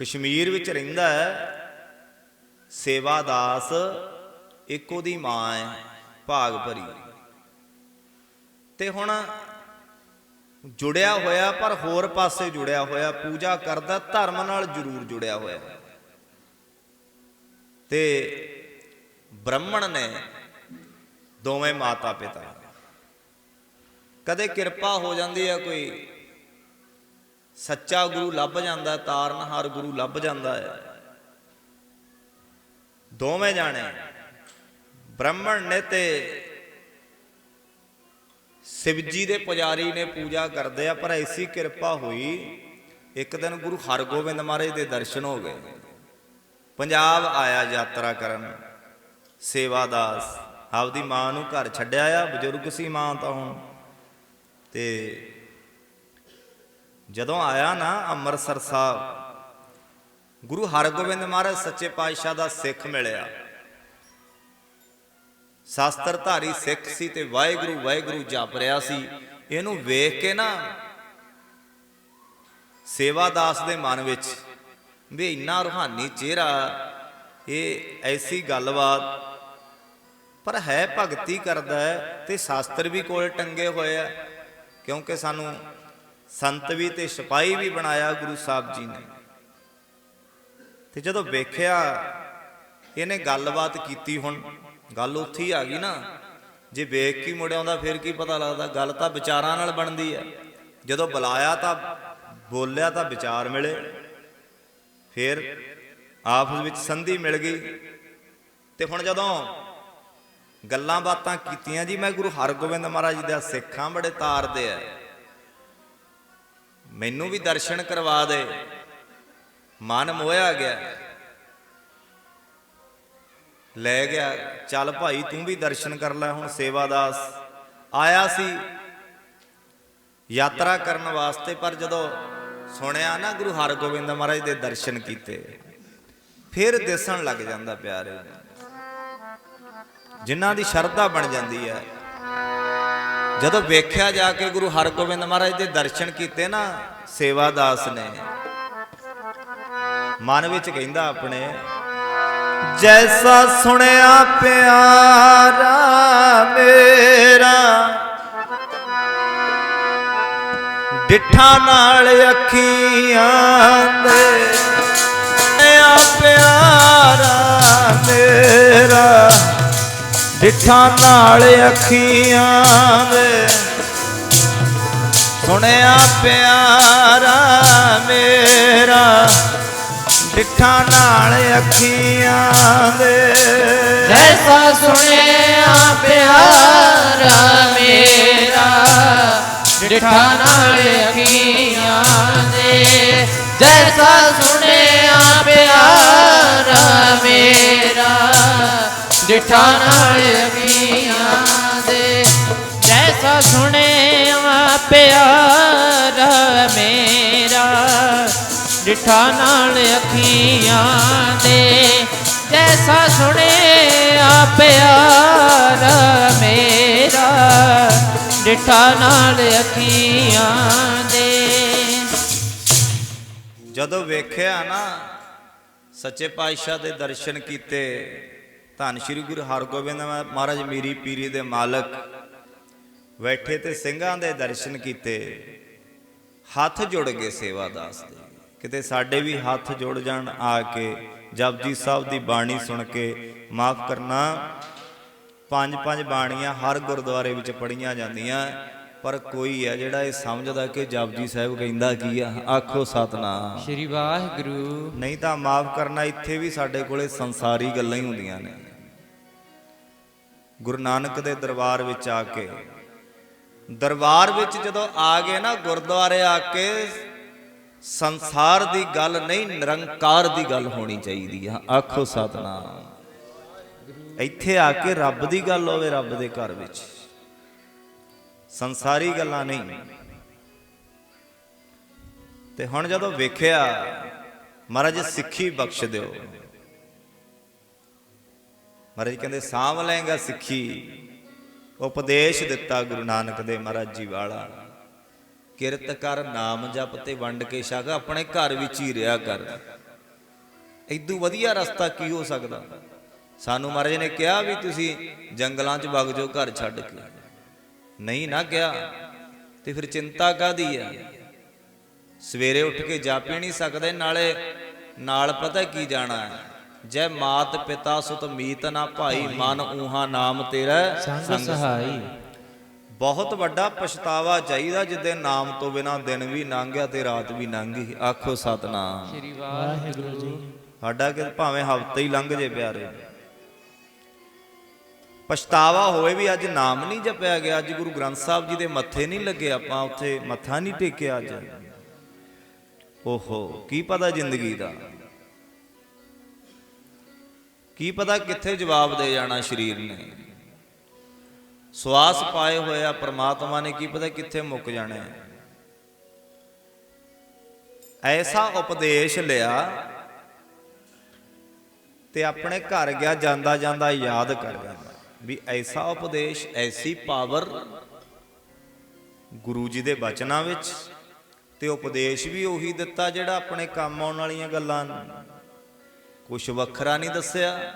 ਕਸ਼ਮੀਰ ਵਿੱਚ ਰਹਿੰਦਾ ਹੈ। ਸੇਵਾ ਦਾਸ ਇੱਕ ਉਹਦੀ ਮਾਂ ਹੈ, ਭਾਗ ਭਰੀ। ਤੇ ਹੁਣ ਜੁੜਿਆ ਹੋਇਆ, ਪਰ ਹੋਰ ਪਾਸੇ ਜੁੜਿਆ ਹੋਇਆ, ਪੂਜਾ ਕਰਦਾ, ਧਰਮ ਨਾਲ ਜ਼ਰੂਰ ਜੁੜਿਆ ਹੋਇਆ। ਤੇ ਬ੍ਰਾਹਮਣ ਨੇ ਦੋਵੇਂ ਮਾਤਾ ਪਿਤਾ ਕਦੇ ਕਿਰਪਾ ਹੋ ਜਾਂਦੀ ਹੈ ਕੋਈ ਸੱਚਾ ਗੁਰੂ ਲੱਭ ਜਾਂਦਾ, ਤਾਰਨਹਾਰ ਗੁਰੂ ਲੱਭ ਜਾਂਦਾ ਹੈ। ਦੋਵੇਂ ਜਾਣੇ ਬ੍ਰਾਹਮਣ ਨੇ ਤੇ ਸ਼ਿਵਜੀ ਦੇ ਪੁਜਾਰੀ ਨੇ ਪੂਜਾ ਕਰਦੇ ਆ, ਪਰ ਐਸੀ ਕਿਰਪਾ ਹੋਈ, ਇੱਕ ਦਿਨ ਗੁਰੂ ਹਰਗੋਬਿੰਦ ਮਹਾਰਾਜ ਦੇ ਦਰਸ਼ਨ ਹੋ ਗਏ। ਪੰਜਾਬ ਆਇਆ ਯਾਤਰਾ ਕਰਨ ਸੇਵਾਦਾਸ ਆਪਦੀ ਮਾਂ ਨੂੰ ਘਰ ਛੱਡਿਆ ਆ, ਬਜ਼ੁਰਗ ਸੀ ਮਾਂ ਤਾਂ ਹੁਣ, ਤੇ ਜਦੋਂ ਆਇਆ ਨਾ ਅੰਮ੍ਰਿਤਸਰ ਸਾਹਿਬ, ਗੁਰੂ ਹਰਗੋਬਿੰਦ ਮਹਾਰਾਜ ਸੱਚੇ ਪਾਤਸ਼ਾਹ ਦਾ ਸਿੱਖ ਮਿਲਿਆ। ਸ਼ਾਸਤਰਧਾਰੀ ਸਿੱਖ ਸੀ ਤੇ ਵਾਹਿਗੁਰੂ ਵਾਹਿਗੁਰੂ ਜਪ ਰਿਹਾ ਸੀ। ਇਹਨੂੰ ਵੇਖ ਕੇ ਨਾ ਸੇਵਾਦਾਸ ਦੇ ਮਨ ਵਿੱਚ ਵੀ ਇੰਨਾ ਰੂਹਾਨੀ ਚਿਹਰਾ, ਇਹ ਐਸੀ ਗੱਲਬਾਤ, ਪਰ ਹੈ ਭਗਤੀ ਕਰਦਾ ਹੈ ਤੇ ਸ਼ਾਸਤਰ ਵੀ ਕੋਲ ਟੰਗੇ ਹੋਏ ਆ, ਕਿਉਂਕਿ ਸਾਨੂੰ ਸੰਤ ਵੀ ਤੇ ਸਿਪਾਹੀ ਵੀ ਬਣਾਇਆ ਗੁਰੂ ਸਾਹਿਬ ਜੀ ਨੇ। ਤੇ ਜਦੋਂ ਵੇਖਿਆ, ਇਹਨੇ ਗੱਲਬਾਤ ਕੀਤੀ ਹੁਣ। ਗੱਲ ਉੱਥੇ ਹੀ ਆ ਗਈ ਨਾ। ਜੇ ਵੇਖ ਕੇ ਮੁੜ ਆਉਂਦਾ, ਫਿਰ ਕੀ ਪਤਾ ਲੱਗਦਾ, ਗੱਲ ਤਾਂ ਵਿਚਾਰਾਂ ਨਾਲ ਬਣਦੀ ਹੈ ਜਦੋਂ ਬੁਲਾਇਆ ਤਾਂ, ਬੋਲਿਆ ਤਾਂ ਵਿਚਾਰ ਮਿਲੇ। ਫਿਰ ਆਪਸ ਵਿੱਚ ਸੰਧੀ ਮਿਲ ਗਈ। ਤੇ ਹੁਣ ਜਦੋਂ ਗੱਲਾਂ ਬਾਤਾਂ ਕੀਤੀਆਂ ਜੀ, ਮੈਂ ਗੁਰੂ ਹਰਗੋਬਿੰਦ ਮਹਾਰਾਜ ਜੀ ਦਾ ਸਿੱਖਾਂ ਬੜੇ ਤਾਰਦੇ ਆ। ਮੈਨੂੰ ਵੀ ਦਰਸ਼ਨ ਕਰਵਾ ਦੇ। ਮਨ ਮੋਇਆ ਗਿਆ। ਲੈ ਗਿਆ, ਚੱਲ ਭਾਈ ਤੂੰ ਵੀ ਦਰਸ਼ਨ ਕਰ ਲੈ ਹੁਣ ਸੇਵਾਦਾਸ। ਆਇਆ ਸੀ ਯਾਤਰਾ ਕਰਨ ਵਾਸਤੇ, ਪਰ ਜਦੋਂ ਸੁਣਿਆ ਨਾ ਗੁਰੂ ਹਰਗੋਬਿੰਦ ਮਹਾਰਾਜ ਦੇ ਦਰਸ਼ਨ ਕੀਤੇ, ਫਿਰ ਦਿਸਣ ਲੱਗ ਜਾਂਦਾ ਪਿਆਰੇ। ਜਿਨ੍ਹਾਂ ਦੀ ਸ਼ਰਧਾ ਬਣ ਜਾਂਦੀ ਹੈ। ਜਦੋਂ ਵੇਖਿਆ ਜਾ ਕੇ ਗੁਰੂ ਹਰਗੋਬਿੰਦ ਮਹਾਰਾਜ ਦੇ ਦਰਸ਼ਨ ਕੀਤੇ ਨਾ, ਸੇਵਾਦਾਸ ਨੇ। ਮਨ ਵਿੱਚ ਕਹਿੰਦਾ ਆਪਣੇ, ਜੈਸਾ ਸੁਣਿਆ ਪਿਆਰਾ ਮੇਰਾ, ਡਿਠਾ ਨਾਲ ਅੱਖੀਆਂ ਦੇ ਸੁਣਿਆ ਪਿਆਰਾ ਮੇਰਾ ਡਿਠਾ ਨਾਲ ਅੱਖੀਆਂ ਦੇ ਸੁਣਿਆ ਪਿਆਰਾ ਮੇਰਾ ਡਿਠਾ ਨਾਲ ਅੱਖੀਆਂ ਦੇ। ਜੈਸਾ ਸੁਣਿਆ ਪਿਆਰਾ ਮੇਰਾ ਡਿਠਾ ਨਾਲ ਅੱਖੀਆਂ ਦੇ। ਜੈਸਾ ਸੁਣਿਆ ਪਿਆਰਾ ਮੇਰਾ ਡਿਠਾ ਨਾਲ ਅੱਖੀਆਂ ਦੇ ਜੈਸਾ ਸੁਣਿਆ ਪਿਆਰਾ ਮੇਰਾ ਡਿਠਾ ਨਾਲ ਅੱਖੀਆਂ ਦੇ। ਜੈਸਾ ਸੁਣਿਆ ਪਿਆਰਾ ਮੇਰਾ ਡਿਠਾ ਨਾਲ ਅੱਖੀਆਂ ਦੇ। ਜਦੋਂ ਵੇਖਿਆ ਨਾ ਸੱਚੇ ਪਾਤਸ਼ਾਹ ਦੇ ਦਰਸ਼ਨ ਕੀਤੇ ਧੰਨ ਸ਼੍ਰੀ ਗੁਰੂ ਹਰਗੋਬਿੰਦ ਮਹਾਰਾਜ ਮੀਰੀ ਪੀਰੀ ਦੇ ਮਾਲਕ ਬੈਠੇ ਤੇ ਸਿੰਘਾਂ ਦੇ ਦਰਸ਼ਨ ਕੀਤੇ। ਹੱਥ ਜੁੜ ਗਏ ਸੇਵਾਦਾਸ ਦੇ। ਕਿਤੇ ਸਾਡੇ ਵੀ ਹੱਥ ਜੁੜ ਜਾਣ ਆ ਕੇ ਜਪਜੀ ਸਾਹਿਬ ਦੀ ਬਾਣੀ ਸੁਣ ਕੇ ਮਾਫ ਕਰਨਾ। ਪੰਜ ਪੰਜ ਬਾਣੀਆਂ ਹਰ ਗੁਰਦੁਆਰੇ ਵਿੱਚ ਪੜੀਆਂ ਜਾਂਦੀਆਂ। ਪਰ ਕੋਈ ਹੈ ਜਿਹੜਾ ਇਹ ਸਮਝਦਾ ਕਿ ਜਪਜੀ ਸਾਹਿਬ ਕਹਿੰਦਾ ਕੀ ਆ? ਆਖੋ ਸਤਨਾਮ। ਸ਼੍ਰੀ ਵਾਹਿਗੁਰੂ। ਨਹੀਂ ਤਾਂ ਮਾਫ ਕਰਨਾ ਇੱਥੇ ਵੀ ਸਾਡੇ ਕੋਲੇ ਸੰਸਾਰੀ ਗੱਲਾਂ ਹੀ ਹੁੰਦੀਆਂ ਨੇ। ਗੁਰੂ ਨਾਨਕ ਦੇ ਦਰਬਾਰ ਵਿੱਚ ਆ ਕੇ। ਦਰਬਾਰ ਵਿੱਚ ਜਦੋਂ ਆ ਗਏ ਨਾ, ਗੁਰਦੁਆਰੇ ਆ ਕੇ, ਸੰਸਾਰ ਦੀ ਗੱਲ ਨਹੀਂ, ਨਿਰੰਕਾਰ ਦੀ ਗੱਲ ਹੋਣੀ ਚਾਹੀਦੀ ਆ। ਆਖੋ ਸਤਨਾਮ। ਇੱਥੇ ਆ ਕੇ ਰੱਬ ਦੀ ਗੱਲ ਹੋਵੇ ਰੱਬ ਦੇ ਘਰ ਵਿੱਚ। ਸੰਸਾਰੀ ਗੱਲਾਂ ਨਹੀਂ। ਤੇ ਹੁਣ ਜਦੋਂ ਵੇਖਿਆ, ਮਹਾਰਾਜ ਸਿੱਖੀ ਬਖਸ਼ ਦਿਓ। ਮਹਾਰਾਜ ਕਹਿੰਦੇ, ਸਾਂਭ ਲਏਗਾ ਸਿੱਖੀ। ਉਪਦੇਸ਼ ਦਿੱਤਾ ਗੁਰੂ ਨਾਨਕ ਦੇ ਮਹਾਰਾਜ ਜੀ ਵਾਲਾ। ਕਿਰਤ ਕਰ, ਨਾਮ ਜਪ ਤੇ ਵੰਡ ਕੇ ਛਕ ਆਪਣੇ ਘਰ ਵਿੱਚ ਹੀ ਰਿਹਾ ਕਰ। ਇਦੋਂ ਵਧੀਆ ਰਸਤਾ ਕੀ ਹੋ ਸਕਦਾ? ਸਾਨੂੰ ਮਹਾਰਾਜ ਨੇ ਕਿਹਾ ਵੀ ਤੁਸੀਂ ਜੰਗਲਾਂ 'ਚ ਵਗ ਜਾਓ, ਘਰ ਛੱਡ ਕੇ। ਨਹੀਂ ਨਾ ਕਿਹਾ। ਤੇ ਫਿਰ ਚਿੰਤਾ ਕਾਦੀ ਆ? ਸਵੇਰੇ ਉੱਠ ਕੇ ਜਾਪੀ ਨਹੀਂ ਸਕਦੇ, ਨਾਲੇ ਨਾਲ ਪਤਾ ਕੀ ਜਾਣਾ ਹੈ? ਜੈ ਮਾਤ ਪਿਤਾ ਸੁਤ ਮੀਤ ਨਾ ਭਾਈ ਮਨ ਊਹਾ ਨਾਮ ਤੇਰਾ ਸੰਗ ਸਹਾਈ। ਬਹੁਤ ਵੱਡਾ ਪਛਤਾਵਾ ਚਾਹੀਦਾ ਜਿੱਦੇ ਨਾਮ ਤੋਂ ਬਿਨਾ ਦਿਨ ਵੀ ਲੰਘ ਗਿਆ ਤੇ ਰਾਤ ਵੀ ਲੰਘ। ਗਈ ਆਖੋ ਸਤਨਾਮ। ਸ੍ਰੀ ਵਾਹਿਗੁਰੂ ਜੀ। ਸਾਡਾ ਕਿ ਭਾਵੇਂ ਹਫਤਾ ਹੀ ਲੰਘ ਜੇ ਪਿਆਰੇ। ਪਛਤਾਵਾ ਹੋਏ ਵੀ ਅੱਜ ਨਾਮ ਨਹੀਂ ਜਪਿਆ ਗਿਆ ਅੱਜ ਗੁਰੂ ਗ੍ਰੰਥ ਸਾਹਿਬ ਜੀ ਦੇ ਮੱਥੇ ਨਹੀਂ ਲੱਗੇ ਆਪਾਂ ਉੱਥੇ ਮੱਥਾ ਨਹੀਂ ਟੇਕਿਆ ਅੱਜ। ਓਹੋ ਕੀ ਪਤਾ ਜ਼ਿੰਦਗੀ ਦਾ। ਕੀ ਪਤਾ ਕਿੱਥੇ ਜਵਾਬ ਦੇ ਜਾਣਾ ਸਰੀਰ ਨੇ? ਸਵਾਸ ਪਾਏ ਹੋਇਆ ਪ੍ਰਮਾਤਮਾ ਨੇ, ਕੀ ਪਤਾ ਕਿੱਥੇ ਮੁੱਕ ਜਾਣਾ ਐਸਾ ਉਪਦੇਸ਼ ਲਿਆ ਤੇ ਆਪਣੇ ਘਰ ਗਿਆ ਜਾਂਦਾ ਜਾਂਦਾ ਯਾਦ ਕਰ ਜਾਂਦਾ ਵੀ ਐਸਾ ਉਪਦੇਸ਼, ਐਸੀ ਪਾਵਰ ਗੁਰੂ ਜੀ ਦੇ ਬਚਨਾਂ ਵਿੱਚ ਤੇ ਉਪਦੇਸ਼ ਵੀ ਉਹੀ ਦਿੱਤਾ ਜਿਹੜਾ ਆਪਣੇ ਕੰਮ ਆਉਣ ਵਾਲੀਆਂ ਗੱਲਾਂ ਨੂੰ। ਕੁਝ ਵੱਖਰਾ ਨਹੀਂ ਦੱਸਿਆ।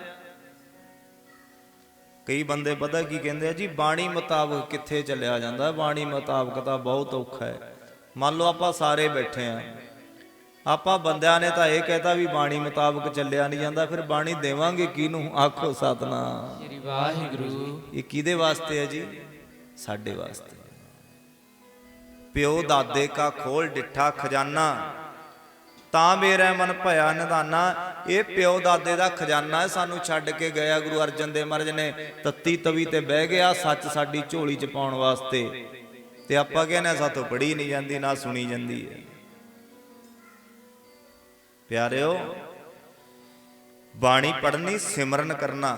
ਕਈ ਬੰਦੇ ਪਤਾ ਕੀ ਕਹਿੰਦੇ ਆ ਜੀ ਬਾਣੀ ਮੁਤਾਬਕ ਕਿੱਥੇ ਚੱਲਿਆ ਜਾਂਦਾ? ਬਾਣੀ ਮੁਤਾਬਕ ਤਾਂ ਬਹੁਤ ਔਖਾ ਹੈ। ਮੰਨ ਲਓ ਆਪਾਂ ਸਾਰੇ ਬੈਠੇ ਆ। ਆਪਾਂ ਬੰਦਿਆਂ ਨੇ ਤਾਂ ਇਹ ਕਹਿਤਾ ਵੀ ਬਾਣੀ ਮੁਤਾਬਕ ਚੱਲਿਆ ਨਹੀਂ ਜਾਂਦਾ ਫਿਰ ਬਾਣੀ ਦੇਵਾਂਗੇ ਕਿਹਨੂੰ? ਆਖੋ ਸਤਨਾਮ। ਸ੍ਰੀ ਵਾਹਿਗੁਰੂ। ਇਹ ਕਿਹਦੇ ਵਾਸਤੇ ਹੈ ਜੀ? ਸਾਡੇ ਵਾਸਤੇ। ਪਿਓ ਦਾਦੇ ਕਾ ਖੋਲ ਡਿੱਠਾ ਖਜ਼ਾਨਾ। ਤਾਂ ਮੇਰਾ ਮਨ ਭਇਆ ਨਿਧਾਨਾ ਇਹ ਪਿਓ ਦਾਦੇ ਦਾ ਖਜ਼ਾਨਾ ਹੈ ਸਾਨੂੰ ਛੱਡ ਕੇ ਗਿਆ ਗੁਰੂ ਅਰਜਨ ਦੇਵ ਮਹਾਰਾਜ ਨੇ। ਤੱਤੀ ਤਵੀ ਤੇ ਬਹਿ ਗਿਆ ਸੱਚ ਸਾਡੀ ਝੋਲੀ ਚ ਪਾਉਣ ਵਾਸਤੇ। ਤੇ ਆਪਾਂ ਕਹਿੰਦੇ ਹਾਂ, ਸਾਥੋਂ ਪੜੀ ਨਹੀਂ ਜਾਂਦੀ ਨਾ ਸੁਣੀ ਜਾਂਦੀ ਹੈ। ਪਿਆਰਿਓ ਬਾਣੀ ਪੜ੍ਹਨੀ ਸਿਮਰਨ ਕਰਨਾ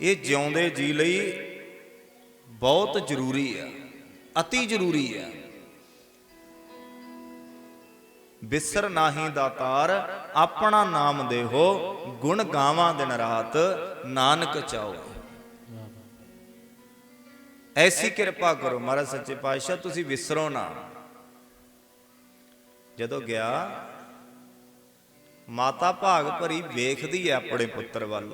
ਇਹ ਜਿਉਂਦੇ ਜੀ ਲਈ ਬਹੁਤ ਜ਼ਰੂਰੀ ਆ ਅਤੀ ਜ਼ਰੂਰੀ ਆ ਬਿਸਰ ਨਾਹੀ ਦਾਤਾਰ ਆਪਣਾ ਨਾਮ ਦੇਹੋ, ਗੁਣ ਗਾਵਾਂ ਦਿਨ ਰਾਤ, ਨਾਨਕ ਚਾਓ। ਐਸੀ ਕਿਰਪਾ ਕਰੋ ਮਹਾਰਾਜ ਸੱਚੇ ਪਾਤਸ਼ਾਹ, ਤੁਸੀਂ ਵਿਸਰੋ ਨਾ। ਜਦੋਂ ਗਿਆ, ਮਾਤਾ ਭਾਗ ਭਰੀ ਵੇਖਦੀ ਹੈ ਆਪਣੇ ਪੁੱਤਰ ਵੱਲ,